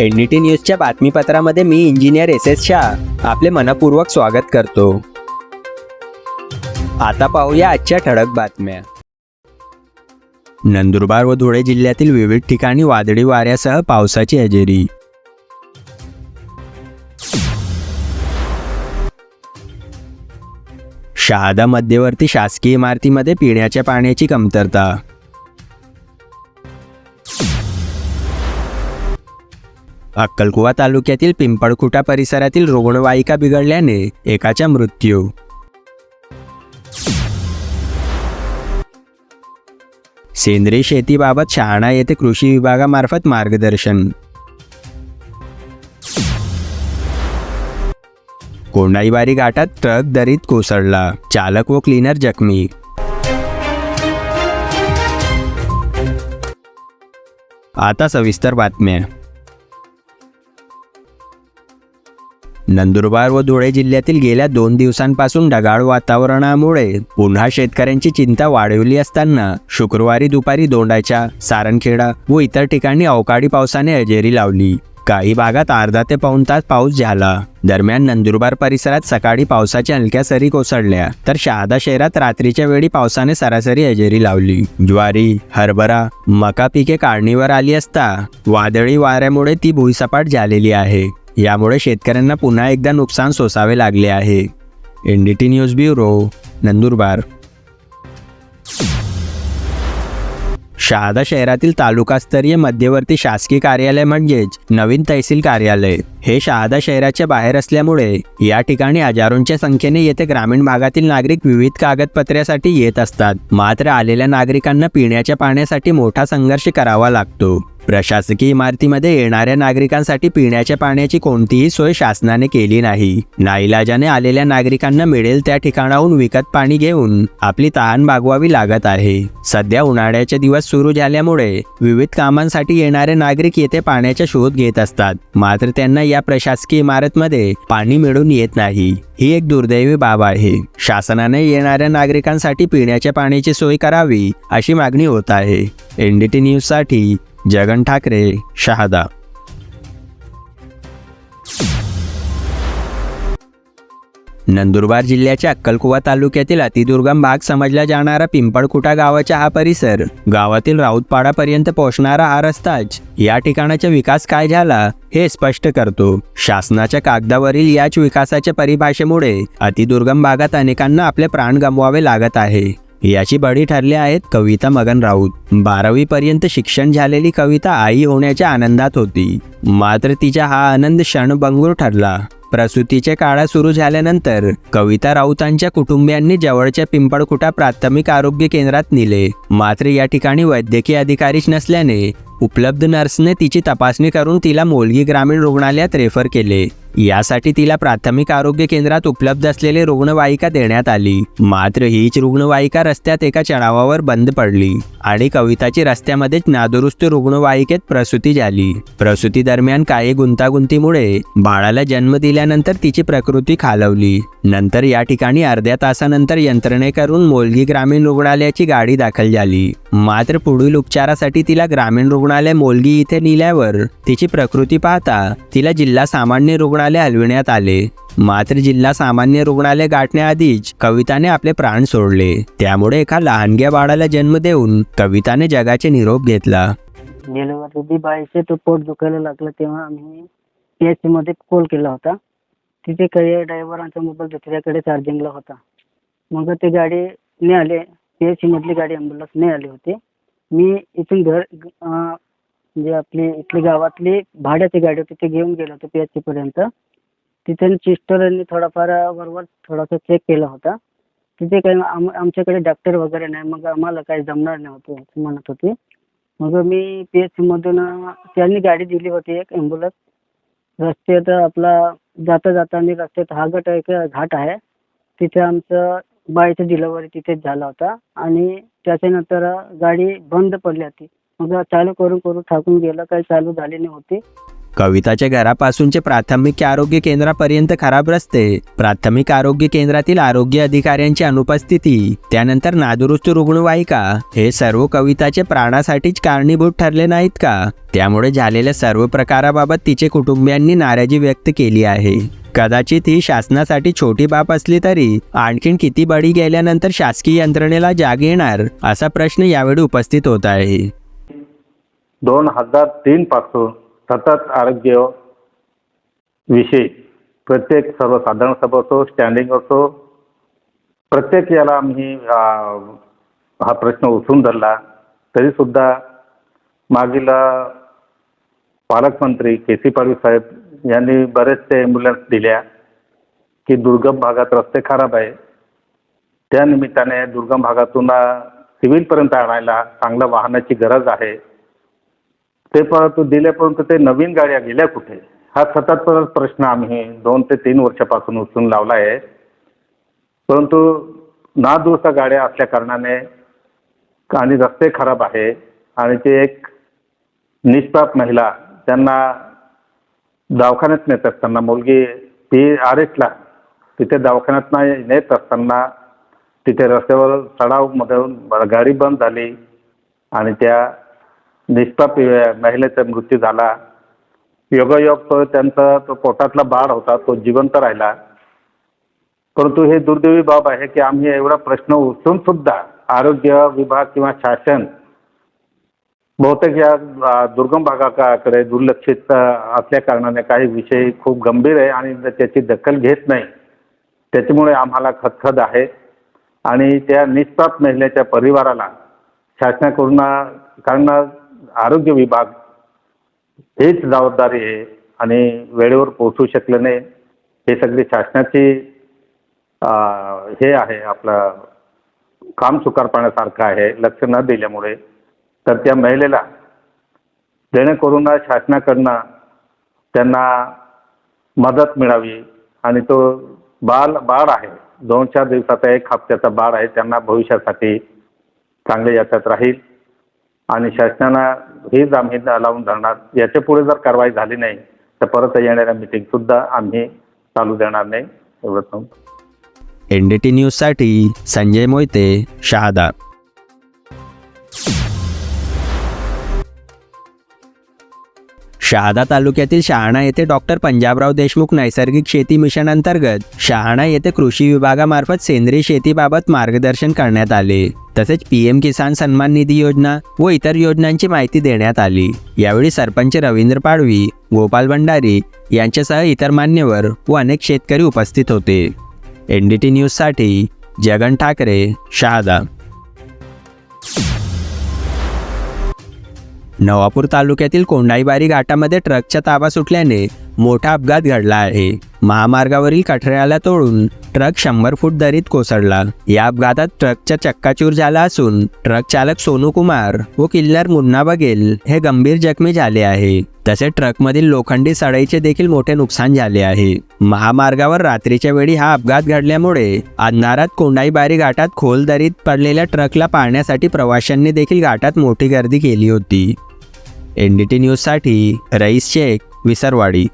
NDT न्यूजच्या बातमीपत्रामध्ये मी इंजिनियर एस एस शाह. आपले मनपूर्वक स्वागत करतो. आता पाहूया आजच्या ठळक बातम्या. नंदुरबार व धुळे जिल्ह्यातील विविध ठिकाणी वादळी वाऱ्यासह पावसाची हजेरी. शहादा मध्यवर्ती शासकीय इमारतीमध्ये पिण्याच्या पाण्याची कमतरता. अक्कलकुवा तालुक्यातील पिंपळखुटा परिसरातील रुग्णवाहिका बिघडल्याने एकाचा मृत्यू. सेंद्रिय शेतीबाबत शहाणा येथे कृषी विभागामार्फत मार्गदर्शन. कोंडाईबारी घाटात ट्रक दरीत कोसळला. चालक व क्लीनर जखमी. आता सविस्तर बातम्या. नंदुरबार व धुळे जिल्ह्यातील गेल्या दोन दिवसांपासून ढगाळ वातावरणामुळे पुन्हा शेतकऱ्यांची चिंता वाढवली असताना शुक्रवारी दुपारी दोंडाच्या सारणखेडा व इतर ठिकाणी अवकाळी पावसाने हजेरी लावली. काही भागात अर्धा ते पाऊण तास पाऊस झाला. दरम्यान नंदुरबार परिसरात सकाळी पावसाच्या हलक्या सरी कोसळल्या. तर शहादा शहरात रात्रीच्या वेळी पावसाने सरासरी हजेरी लावली. ज्वारी हरभरा मका पिके काढणीवर आली असता वादळी वाऱ्यामुळे ती भुईसपाट झालेली आहे. यामुळे शेतकऱ्यांना पुन्हा एकदा नुकसान सोसावे लागले आहे. N D T news bureau Nandurbar. Shahada शहरातील तालुकास्तरीय मध्यवर्ती शासकीय कार्यालय म्हणजेच नवीन तहसील कार्यालय. हे शहादा शहराच्या बाहेर असल्यामुळे या ठिकाणी हजारोंच्या संख्येने येथे ग्रामीण भागातील नागरिक विविध कागदपत्र्यासाठी येत असतात. मात्र आलेल्या नागरिकांना पिण्याच्या पाण्यासाठी मोठा संघर्ष करावा लागतो. प्रशासकीय इमारतीमध्ये येणाऱ्या नागरिकांसाठी पिण्याच्या पाण्याची कोणतीही सोय शासनाने केली नाही. नाईलाजाने आलेल्या नागरिकांना मिळेल त्या ठिकाणाहून विकत पाणी घेऊन आपली तहान भागवावी लागत आहे. सध्या उन्हाळ्याचे दिवस सुरू झाल्यामुळे विविध कामांसाठी येणारे नागरिक येथे पाण्याचा शोध घेत असतात. मात्र त्यांना या प्रशासकीय इमारतमध्ये पाणी मिळून येत नाही. ही एक दुर्दैवी बाब आहे. शासनाने येणाऱ्या नागरिकांसाठी पिण्याच्या पाण्याची सोय करावी अशी मागणी होत आहे. एनडीटी न्यूजसाठी जगन ठाकरे शहादा. नंदुरबार जिल्ह्याच्या अक्कलकुवा तालुक्यातील अतिदुर्गम भाग समजला जाणारा पिंपळकुटा गावाचा हा परिसर गावातील राऊतपाडापर्यंत पोहोचणारा हा रस्ताच या ठिकाणाचा विकास काय झाला हे स्पष्ट करतो. शासनाच्या कागदावरील याच विकासाच्या परिभाषेमुळे अतिदुर्गम भागात अनेकांना आपले प्राण गमवावे लागत आहे. याची बळी ठरल्या आहेत कविता मगन राऊत. बारावी पर्यंत शिक्षण झालेली कविता आई होण्याच्या आनंदात होती. मात्र तिचा हा आनंद क्षणभंगूर ठरला. प्रसूतीचे काळा सुरू झाल्यानंतर कविता राऊतांच्या कुटुंबियांनी जवळच्या पिंपळकुटा प्राथमिक आरोग्य केंद्रात नेले. मात्र या ठिकाणी वैद्यकीय अधिकारीच नसल्याने उपलब्ध नर्सने तिची तपासणी करून तिला मोलगी ग्रामीण रुग्णालयात रेफर केले. यासाठी तिला प्राथमिक आरोग्य केंद्रात उपलब्ध असलेली रुग्णवाहिका देण्यात आली. मात्र हीच रुग्णवाहिका रस्त्यात एका चढावावर बंद पडली आणि कविताची रस्त्यामध्येच नादुरुस्त रुग्णवाहिकेत प्रसूती झाली. प्रसूती दरम्यान काही गुंतागुंतीमुळे बाळाला जन्म दिल्यानंतर तिची प्रकृती खालवली. नंतर या ठिकाणी अर्ध्या तासानंतर यंत्रणे करून मोलगी ग्रामीण रुग्णालयाची गाडी दाखल झाली. मात्र पुढील उपचारासाठी तिला ग्रामीण रुग्णालय मोलगी इथे नेल्यावर तिची प्रकृती पाहता तिला जिल्हा सामान्य रुग्णालय हलविण्यात आले. मात्र जिल्हा सामान्य रुग्णालय गाठण्याआधीच कविताने आपले प्राण सोडले. त्यामुळे एका लहानग्या बाळाला जन्म देऊन कविताने जगाचे निरोप घेतला. डिलिव्हरी बाईचे तो पोट दुखायला लागलं तेव्हा आम्ही पीएससी मध्ये कॉल केला होता. तिथे काही ड्रायव्हरांचा मोबाईल दुसऱ्याकडे चार्जिंगला होता. मग ते गाडी नाही आले पीएससी मधली गाडी ॲम्ब्युलन्स नाही आली होती. मी इथून घर जे म्हणजे आपली इथली गावातली भाड्याची गाडी होती ती घेऊन गेलो होतो पी एच पर्यंत. तिथे सिस्टरांनी थोडाफार बरोबर थोडासा चेक केला होता. तिथे काही आम आमच्याकडे डॉक्टर वगैरे नाही मग आम्हाला काही जमणार नव्हतं असं म्हणत होते. मग मी पी एच सीमधून त्यांनी गाडी दिली होती एक ॲम्ब्युलन्स रस्त्यात आपला जाता जाता आणि रस्त्यात हा गट एक घाट आहे. तिथे आमचं बाईचं डिलिव्हरी तिथेच झाला होता. आणि त्याच्यानंतर गाडी बंद पडली होती. मग चालू करून करून थाकून गेलं काही चालू झाले नव्हते कविताच्या घरापासूनचे प्राथमिक आरोग्य केंद्रापर्यंत खराब रस्ते प्राथमिक आरोग्य केंद्रातील आरोग्य अधिकाऱ्यांची अनुपस्थिती त्यानंतर नादुरुस्त रुग्णवाहिका हे सर्व कविताचे प्राणासाठीच कारणीभूत ठरले नाहीत का? त्यामुळे झालेल्या सर्व प्रकाराबाबत तिचे कुटुंबियांनी नाराजी व्यक्त केली आहे. कदाचित ही शासनासाठी छोटी बाब असली तरी आणखीन किती बळी गेल्यानंतर शासकीय यंत्रणेला जाग येणार असा प्रश्न यावेळी उपस्थित होत आहे. दोन हजार तीन पासून सतत आरोग्य विषयी प्रत्येक सर्वसाधारण सभा असो स्टँडिंग असो प्रत्येक याला आम्ही हा प्रश्न उचलून धरला तरी सुद्धा मागील पालकमंत्री के सी पाडवी साहेब यांनी बरेचसे ॲम्ब्युलन्स दिल्या की दुर्गम भागात रस्ते खराब आहे त्यानिमित्ताने दुर्गम भागातून सिव्हिलपर्यंत आणायला चांगल्या वाहनाची गरज आहे. ते परंतु दिले परंतु ते नवीन गाड्या गेल्या कुठे? हा सतत परत प्रश्न आम्ही दोन ते तीन वर्षापासून उचलून लावला आहे. परंतु नादुरुस्त गाड्या असल्या कारणाने आणि रस्ते खराब आहे आणि ते एक निष्पाप महिला त्यांना दवाखान्यात नेत असताना मुलगी ती आरेसला तिथे दवाखान्यात नाही नेत असताना तिथे रस्त्यावर चढावमधून गाडी बंद झाली आणि त्या निष्पाप महिलेचा मृत्यू झाला. योगायोग तो त्यांचा तो पोटातला बाळ होता तो जिवंत राहिला. परंतु हे दुर्दैवी बाब आहे की आम्ही एवढा प्रश्न उचलून सुद्धा आरोग्य विभाग किंवा शासन बहुतेक या दुर्गम भागाकडे दुर्लक्षित असल्या कारणाने काही विषय खूप गंभीर आहे आणि त्याची दखल घेत नाही. त्याच्यामुळे आम्हाला खदखद आहे. आणि त्या निष्पाप महिलेच्या परिवाराला शासनाकडून कारण आरोग्य विभाग हेच जबाबदारी आहे आणि वेळेवर पोहोचू शकलं नाही. हे सगळी शासनाची हे आहे आपलं काम सुकारपणासारखं आहे लक्ष न दिल्यामुळे. तर त्या महिलेला जेणेकरून शासनाकडनं त्यांना मदत मिळावी आणि तो बाल बाळ आहे. दोन चार दिवसाचा एक हप्त्याचा बाळ आहे त्यांना भविष्यासाठी चांगले याच्यात राहील. आणि शासनानं हेच आम्ही लावून धरणार. याच्यापुढे जर कारवाई झाली नाही तर परत येणाऱ्या मीटिंग सुद्धा आम्ही चालू देणार नाही. एवढंच सांगतो. एन डी टी न्यूजसाठी संजय मोहिते शहादा. शहादा तालुक्यातील शहाणा येथे डॉक्टर पंजाबराव देशमुख नैसर्गिक शेती मिशन अंतर्गत शहाणा येथे कृषी विभागामार्फत सेंद्रिय शेतीबाबत मार्गदर्शन करण्यात आले. तसेच पी एम किसान सन्मान निधी योजना व इतर योजनांची माहिती देण्यात आली. यावेळी सरपंच रवींद्र पाडवी गोपाल भंडारी यांच्यासह इतर मान्यवर व अनेक शेतकरी उपस्थित होते. एन डी टी न्यूजसाठी जगन ठाकरे शहादा. नवापूर तालुक्यातील कोंडाईबारी घाटामध्ये ट्रकच्या ताबा सुटल्याने मोठा अपघात घडला आहे. महामार्गावरील कठड्याला तोडून ट्रक शंभर फूट दरीत कोसळला. या अपघातात ट्रकचा चक्काचूर झाला असून ट्रक चालक सोनू कुमार व किल्लर मुन्ना बघेल हे गंभीर जखमी झाले आहे. तसेच ट्रकमधील लोखंडी सडाईचे देखील मोठे नुकसान झाले आहे. महामार्गावर रात्रीच्या वेळी हा अपघात घडल्यामुळे अंधारात कोंडाईबारी घाटात खोल दरीत पडलेल्या ट्रकला पाहण्यासाठी प्रवाशांनी देखील घाटात मोठी गर्दी केली होती. एन डी टी न्यूजसाठी रईस शेख विसरवाडी.